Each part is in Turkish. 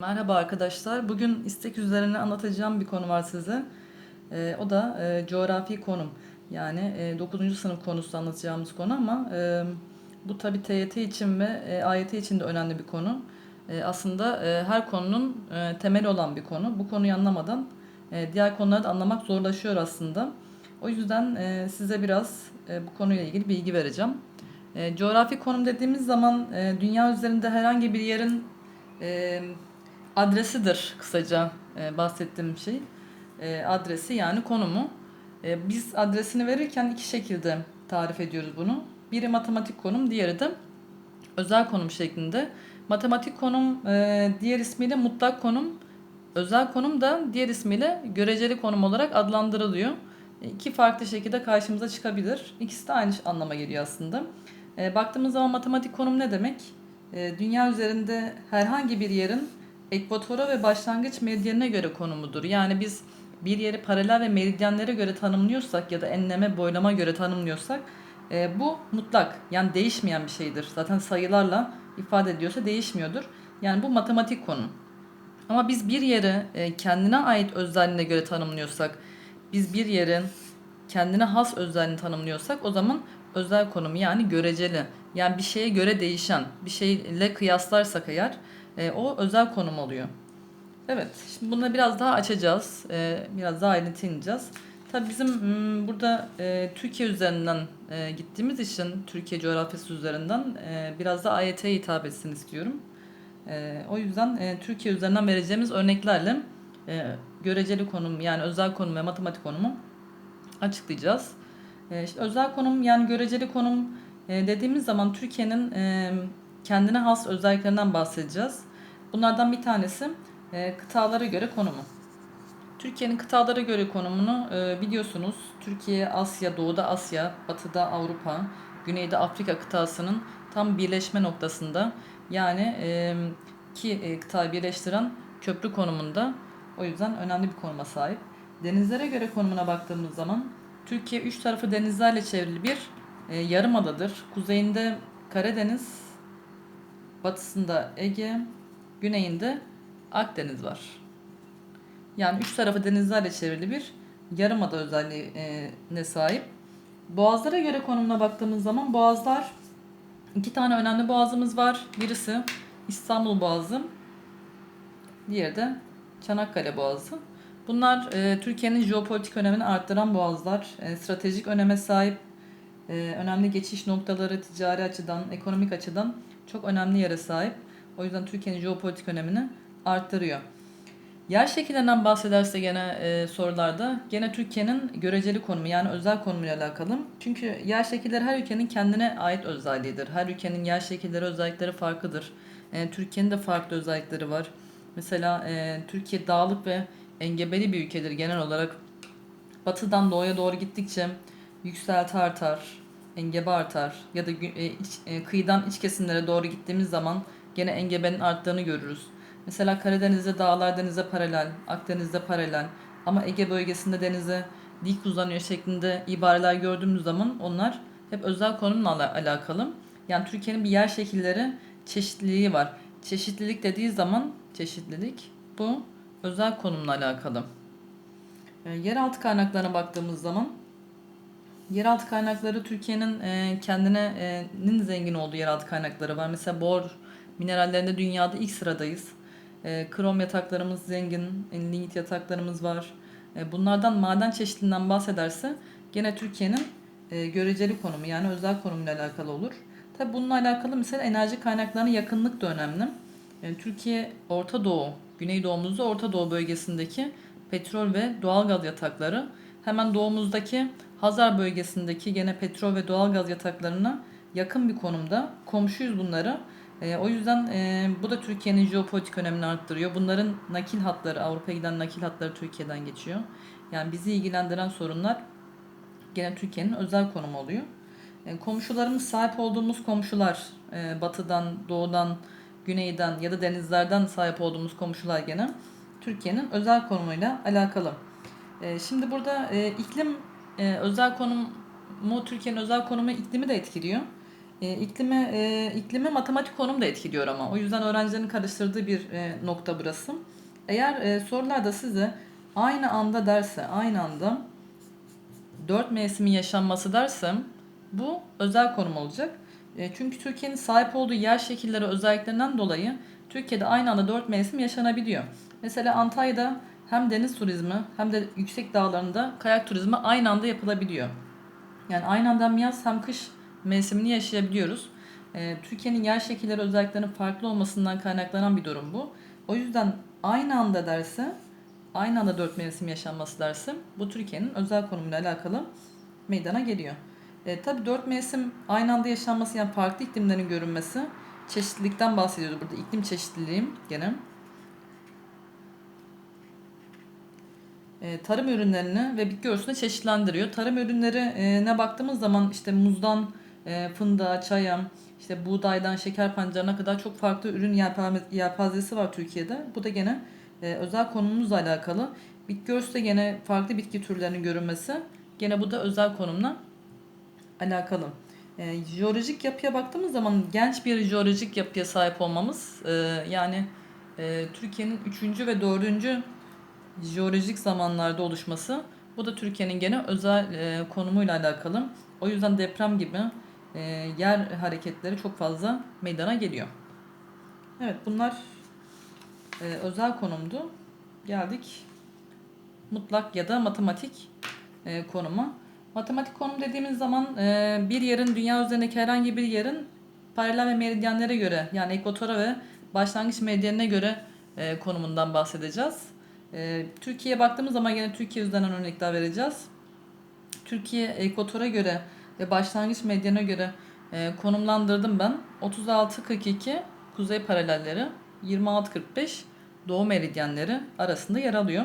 Merhaba arkadaşlar. Bugün istek üzerine anlatacağım bir konu var size. Ee, o da e, coğrafi konum. Yani e, 9. sınıf konusu anlatacağımız konu ama e, bu tabi TYT için ve e, AYT için de önemli bir konu. E, aslında e, her konunun e, temeli olan bir konu. Bu konuyu anlamadan e, diğer konuları da anlamak zorlaşıyor aslında. O yüzden e, size biraz e, bu konuyla ilgili bilgi vereceğim. E, coğrafi konum dediğimiz zaman e, dünya üzerinde herhangi bir yerin e, adresidir kısaca e, bahsettiğim şey. E, adresi yani konumu. E, biz adresini verirken iki şekilde tarif ediyoruz bunu. Biri matematik konum, diğeri de özel konum şeklinde. Matematik konum e, diğer ismiyle mutlak konum, özel konum da diğer ismiyle göreceli konum olarak adlandırılıyor. E, İki farklı şekilde karşımıza çıkabilir. İkisi de aynı anlama geliyor aslında. E, baktığımız zaman matematik konum ne demek? E, dünya üzerinde herhangi bir yerin ekvatora ve başlangıç meridyenine göre konumudur. Yani biz bir yeri paralel ve meridyenlere göre tanımlıyorsak ya da enleme boylama göre tanımlıyorsak e, bu mutlak yani değişmeyen bir şeydir. Zaten sayılarla ifade ediyorsa değişmiyordur. Yani bu matematik konum. Ama biz bir yeri e, kendine ait özelliğine göre tanımlıyorsak, biz bir yerin kendine has özelliğini tanımlıyorsak o zaman özel konum yani göreceli. Yani bir şeye göre değişen, bir şeyle kıyaslarsak eğer e, o özel konum oluyor. Evet, şimdi bunu biraz daha açacağız. E, biraz daha ayrıntı ineceğiz. Tabii bizim hmm, burada e, Türkiye üzerinden e, gittiğimiz için, Türkiye coğrafyası üzerinden e, biraz da AYT'ye hitap etsin istiyorum. E, o yüzden e, Türkiye üzerinden vereceğimiz örneklerle e, göreceli konum yani özel konum ve matematik konumu açıklayacağız. E, işte özel konum yani göreceli konum e, dediğimiz zaman Türkiye'nin e, kendine has özelliklerinden bahsedeceğiz. Bunlardan bir tanesi e, kıtalara göre konumu. Türkiye'nin kıtalara göre konumunu e, biliyorsunuz. Türkiye, Asya, Doğuda Asya, Batıda Avrupa, Güneyde Afrika kıtasının tam birleşme noktasında. Yani e, iki e, kıtayı birleştiren köprü konumunda. O yüzden önemli bir konuma sahip. Denizlere göre konumuna baktığımız zaman Türkiye üç tarafı denizlerle çevrili bir e, yarımadadır. Kuzeyinde Karadeniz, batısında Ege, güneyinde Akdeniz var. Yani üç tarafı denizlerle çevrili bir yarımada özelliğine sahip. Boğazlara göre konumuna baktığımız zaman boğazlar iki tane önemli boğazımız var. Birisi İstanbul Boğazı, diğeri de Çanakkale Boğazı. Bunlar e, Türkiye'nin jeopolitik önemini arttıran boğazlar. E, stratejik öneme sahip, e, önemli geçiş noktaları ticari açıdan, ekonomik açıdan çok önemli yere sahip. O yüzden Türkiye'nin jeopolitik önemini arttırıyor. Yer şekillerinden bahsederse gene e, sorularda gene Türkiye'nin göreceli konumu yani özel konumuyla alakalı. Çünkü yer şekilleri her ülkenin kendine ait özelliğidir. Her ülkenin yer şekilleri özellikleri farklıdır. E, Türkiye'nin de farklı özellikleri var. Mesela e, Türkiye dağlık ve engebeli bir ülkedir genel olarak. Batıdan doğuya doğru gittikçe yükselti artar, engebe artar ya da e, iç- e, kıyıdan iç kesimlere doğru gittiğimiz zaman gene engebenin arttığını görürüz. Mesela Karadeniz'de dağlar denize paralel, Akdeniz'de paralel ama Ege bölgesinde denize dik uzanıyor şeklinde ibareler gördüğümüz zaman onlar hep özel konumla ala- alakalı. Yani Türkiye'nin bir yer şekilleri çeşitliliği var. Çeşitlilik dediği zaman çeşitlilik bu özel konumla alakalı. E, yeraltı kaynaklarına baktığımız zaman yeraltı kaynakları Türkiye'nin e, kendine e, zengin olduğu yeraltı kaynakları var. Mesela bor minerallerinde dünyada ilk sıradayız. E, krom yataklarımız zengin, lignit yataklarımız var. E, bunlardan maden çeşitliliğinden bahsederse gene Türkiye'nin e, göreceli konumu yani özel konumuyla alakalı olur. Tabi bununla alakalı mesela enerji kaynaklarına yakınlık da önemli. E, Türkiye Orta Doğu, Güneydoğumuzda Orta Doğu bölgesindeki petrol ve doğalgaz yatakları hemen doğumuzdaki Hazar bölgesindeki gene petrol ve doğalgaz yataklarına yakın bir konumda. Komşuyuz bunları. E, o yüzden e, bu da Türkiye'nin jeopolitik önemini arttırıyor. Bunların nakil hatları, Avrupa'ya giden nakil hatları Türkiye'den geçiyor. Yani bizi ilgilendiren sorunlar gene Türkiye'nin özel konumu oluyor. E, komşularımız sahip olduğumuz komşular, e, batıdan, doğudan, güneyden ya da denizlerden sahip olduğumuz komşular gene Türkiye'nin özel konumuyla alakalı. E, şimdi burada e, iklim e, özel konumu Türkiye'nin özel konumu iklimi de etkiliyor. E, iklime, e, iklime matematik konum da etkiliyor ama. O yüzden öğrencilerin karıştırdığı bir e, nokta burası. Eğer e, sorularda size aynı anda derse, aynı anda dört mevsimin yaşanması dersem bu özel konum olacak. E, çünkü Türkiye'nin sahip olduğu yer şekilleri özelliklerinden dolayı Türkiye'de aynı anda dört mevsim yaşanabiliyor. Mesela Antalya'da hem deniz turizmi hem de yüksek dağlarında kayak turizmi aynı anda yapılabiliyor. Yani aynı anda hem yaz hem kış mevsimini yaşayabiliyoruz. Ee, Türkiye'nin yer şekilleri özelliklerinin farklı olmasından kaynaklanan bir durum bu. O yüzden aynı anda derse, aynı anda dört mevsim yaşanması derse bu Türkiye'nin özel konumuyla alakalı meydana geliyor. E, tabii dört mevsim aynı anda yaşanması yani farklı iklimlerin görünmesi çeşitlilikten bahsediyoruz burada. iklim çeşitliliği gene. E, tarım ürünlerini ve bitki örtüsünü çeşitlendiriyor. Tarım ürünlerine baktığımız zaman işte muzdan e, fındığa, çaya, işte buğdaydan şeker pancarına kadar çok farklı ürün yelpa- yelpazesi var Türkiye'de. Bu da gene e, özel konumumuzla alakalı. Bitki örtüsü de gene farklı bitki türlerinin görünmesi. Gene bu da özel konumla alakalı. E, jeolojik yapıya baktığımız zaman genç bir jeolojik yapıya sahip olmamız e, yani e, Türkiye'nin 3. ve 4. jeolojik zamanlarda oluşması bu da Türkiye'nin gene özel e, konumuyla alakalı. O yüzden deprem gibi e, yer hareketleri çok fazla meydana geliyor. Evet bunlar e, özel konumdu. Geldik mutlak ya da matematik e, konuma. Matematik konum dediğimiz zaman e, bir yerin dünya üzerindeki herhangi bir yerin paralel ve meridyenlere göre yani ekvatora ve başlangıç meridyenine göre e, konumundan bahsedeceğiz. E, Türkiye'ye baktığımız zaman yine Türkiye üzerinden örnekler vereceğiz. Türkiye ekvatora göre ve başlangıç medyana göre e, konumlandırdım ben. 36-42 kuzey paralelleri, 26-45 doğu meridyenleri arasında yer alıyor.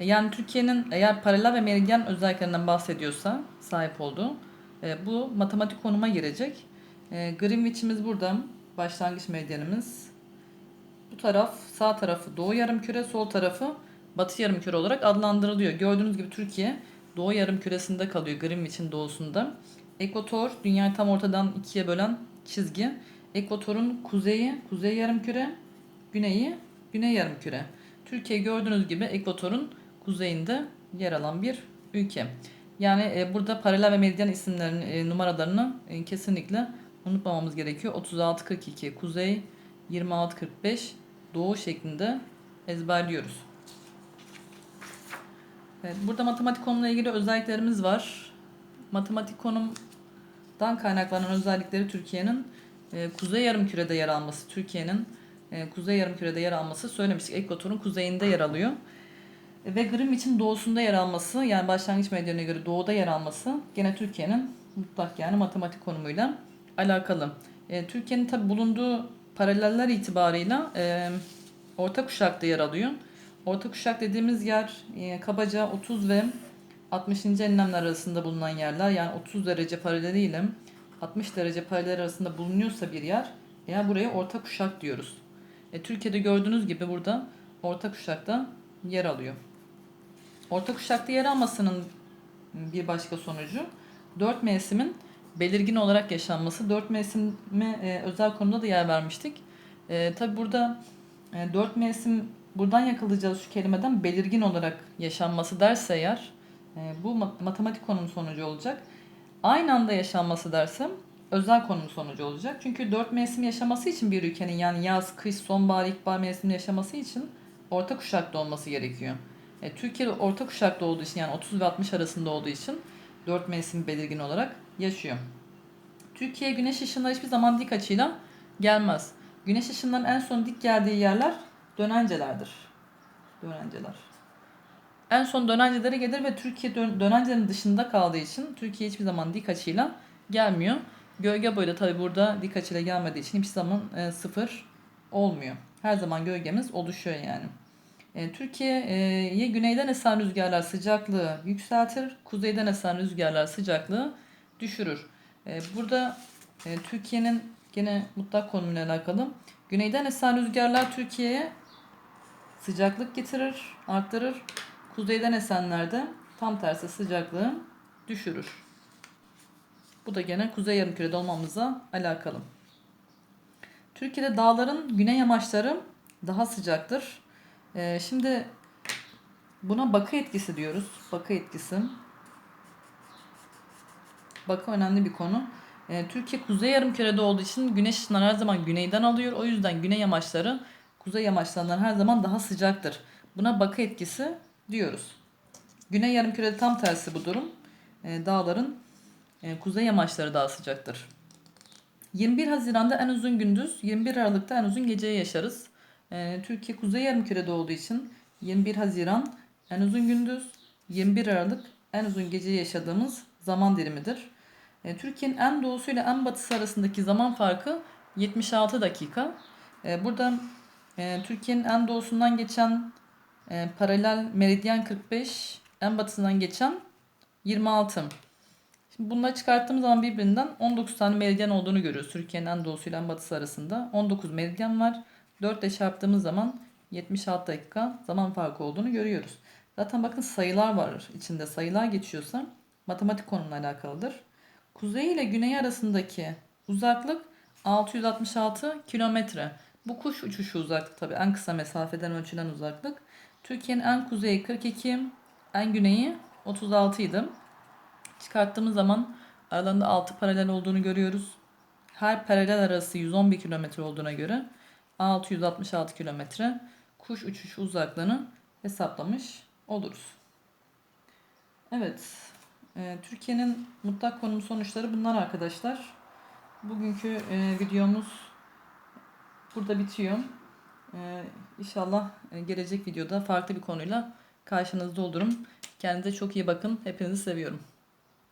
E, yani Türkiye'nin eğer paralel ve meridyen özelliklerinden bahsediyorsa sahip olduğu e, bu matematik konuma girecek. E, Greenwich'imiz burada. Başlangıç meridyenimiz. Bu taraf sağ tarafı doğu yarımküre, sol tarafı batı yarımküre olarak adlandırılıyor. Gördüğünüz gibi Türkiye doğu yarımküresinde kalıyor Greenwich'in doğusunda. Ekvator dünyayı tam ortadan ikiye bölen çizgi. Ekvatorun kuzeyi kuzey yarımküre, güneyi güney yarımküre. Türkiye gördüğünüz gibi ekvatorun kuzeyinde yer alan bir ülke. Yani e, burada paralel ve meridyen isimlerin e, numaralarını e, kesinlikle unutmamamız gerekiyor. 36-42 kuzey, 26-45 doğu şeklinde ezberliyoruz. Evet, burada matematik konumla ilgili özelliklerimiz var. Matematik konumdan kaynaklanan özellikleri Türkiye'nin e, kuzey yarımkürede yer alması, Türkiye'nin e, kuzey yarımkürede yer alması söylemiştik. Ekvatorun kuzeyinde yer alıyor. E, ve Greenwich'in doğusunda yer alması, yani başlangıç medyana göre doğuda yer alması gene Türkiye'nin mutlak yani matematik konumuyla alakalı. E, Türkiye'nin tabi bulunduğu paraleller itibarıyla e, orta kuşakta yer alıyor. Orta kuşak dediğimiz yer e, kabaca 30 ve 60. enlemler arasında bulunan yerler. Yani 30 derece paraleliyle 60 derece paralel arasında bulunuyorsa bir yer, ya buraya orta kuşak diyoruz. E, Türkiye'de gördüğünüz gibi burada orta kuşakta yer alıyor. Orta kuşakta yer almasının bir başka sonucu dört mevsimin belirgin olarak yaşanması. Dört mevsime e, özel konuda da yer vermiştik. E, Tabi burada e, dört mevsim buradan yakalayacağız şu kelimeden belirgin olarak yaşanması derse eğer e, bu mat- matematik konunun sonucu olacak. Aynı anda yaşanması dersem özel konunun sonucu olacak. Çünkü dört mevsim yaşaması için bir ülkenin yani yaz, kış, sonbahar, ilkbahar mevsimi yaşaması için orta kuşakta olması gerekiyor. E, Türkiye orta kuşakta olduğu için yani 30 ve 60 arasında olduğu için dört mevsim belirgin olarak yaşıyor. Türkiye güneş ışınları hiçbir zaman dik açıyla gelmez. Güneş ışınlarının en son dik geldiği yerler dönencelerdir. Dönenceler. En son dönencelere gelir ve Türkiye dön- dönencelerin dışında kaldığı için Türkiye hiçbir zaman dik açıyla gelmiyor. Gölge boyu da tabi burada dik açıyla gelmediği için hiçbir zaman e, sıfır olmuyor. Her zaman gölgemiz oluşuyor yani. E, Türkiye'ye güneyden esen rüzgarlar sıcaklığı yükseltir, kuzeyden esen rüzgarlar sıcaklığı düşürür. E, burada e, Türkiye'nin gene mutlak konumuyla alakalı güneyden esen rüzgarlar Türkiye'ye sıcaklık getirir, arttırır. Kuzeyden esenler de tam tersi sıcaklığı düşürür. Bu da gene kuzey yarımkürede olmamıza alakalı. Türkiye'de dağların güney yamaçları daha sıcaktır. Ee, şimdi buna bakı etkisi diyoruz. Bakı etkisi. Bakı önemli bir konu. Ee, Türkiye kuzey yarımkürede olduğu için güneş ışınları her zaman güneyden alıyor. O yüzden güney yamaçları kuzey yamaçlarından her zaman daha sıcaktır. Buna bakı etkisi diyoruz. Güney yarımkürede tam tersi bu durum. Ee, dağların e, kuzey yamaçları daha sıcaktır. 21 Haziran'da en uzun gündüz, 21 Aralık'ta en uzun geceyi yaşarız. Ee, Türkiye kuzey yarımkürede olduğu için 21 Haziran en uzun gündüz, 21 Aralık en uzun geceyi yaşadığımız zaman dilimidir. Ee, Türkiye'nin en doğusuyla en batısı arasındaki zaman farkı 76 dakika. Ee, burada e, Türkiye'nin en doğusundan geçen e, paralel meridyen 45, en batısından geçen 26. Şimdi bunları çıkarttığımız zaman birbirinden 19 tane meridyen olduğunu görüyoruz. Türkiye'nin en doğusuyla en batısı arasında 19 meridyen var. 4 ile çarptığımız zaman 76 dakika zaman farkı olduğunu görüyoruz. Zaten bakın sayılar var içinde. Sayılar geçiyorsa matematik konumla alakalıdır. Kuzey ile güney arasındaki uzaklık 666 kilometre. Bu kuş uçuşu uzaklık tabii en kısa mesafeden ölçülen uzaklık. Türkiye'nin en kuzeyi 42, en güneyi 36 idi. Çıkarttığımız zaman aralarında 6 paralel olduğunu görüyoruz. Her paralel arası 111 kilometre olduğuna göre 666 kilometre kuş uçuşu uzaklığını hesaplamış oluruz. Evet, e, Türkiye'nin mutlak konum sonuçları bunlar arkadaşlar. Bugünkü e, videomuz burada bitiyor. E, inşallah e, gelecek videoda farklı bir konuyla karşınızda olurum. Kendinize çok iyi bakın. Hepinizi seviyorum.